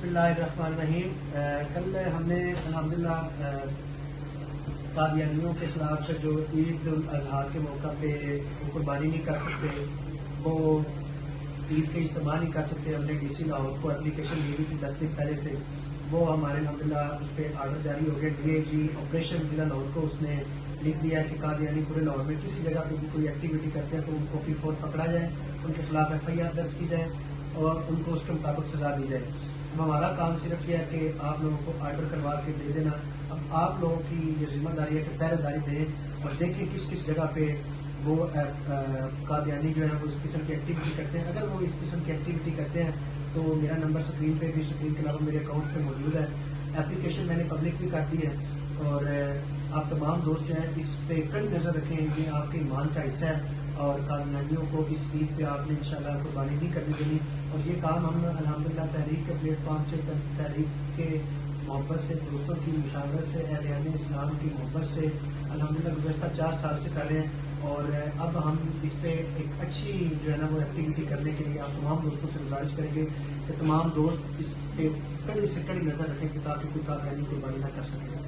بسم اللہ الرحمن الرحیم۔ کل ہم نے الحمدللہ قادیانیوں کے خلاف جو عید الاضحیٰ کے موقع پہ وہ قربانی نہیں کر سکتے، وہ عید کے اجتماع نہیں کر سکتے، ہم نے ڈی سی لاہور کو اپلیکیشن دی ہوئی تھی دس دن پہلے سے۔ وہ ہمارے الحمدللہ اس پہ آرڈر جاری ہو گیا ڈی اے جی آپریشن ضلع لاہور کو اس نے لکھ دیا کہ قادیانی پورے لاہور میں کسی جگہ پہ بھی کوئی ایکٹیویٹی کرتے ہیں تو ان کو فی فور پکڑا جائے، ان کے خلاف ایف آئی آر درج کی جائے اور ان کو اس کے مطابق سزا دی جائے۔ ہمارا کام صرف یہ ہے کہ آپ لوگوں کو آرڈر کروا کے دے دینا۔ اب آپ لوگوں کی یہ ذمہ داری ہے کہ پہرے داری دیں اور دیکھیں کس کس جگہ پہ وہ قادیانی جو ہے وہ اس قسم کی ایکٹیویٹی کرتے ہیں۔ اگر وہ اس قسم کی ایکٹیویٹی کرتے ہیں تو میرا نمبر سکرین پہ بھی سکرین کے علاوہ میرے اکاؤنٹ پہ موجود ہے۔ اپلیکیشن میں نے پبلک بھی کر دی ہے اور آپ تمام دوست جو ہیں اس پہ کڑی نظر رکھیں۔ یہ آپ کے ایمان کا حصہ ہے اور قادیانیوں کو اس عید پہ آپ نے انشاءاللہ قربانی نہیں کرنی دینی۔ اور یہ کام ہم الحمدللہ تحریک کے پلیٹ فارم سے تحریک کے محبت سے، دوستوں کی مشاورت سے اہلیان اسلام کی محبت سے الحمدللہ گزشتہ چار سال سے کر رہے ہیں اور اب ہم اس پہ ایک اچھی جو ہے نا وہ ایکٹیویٹی کرنے کے لیے آپ تمام دوستوں سے گزارش کریں گے کہ تمام دوست اس پہ کڑی سے کڑی نظر رکھیں کہ تاکہ کوئی قادیانی قربانی نہ کر سکے۔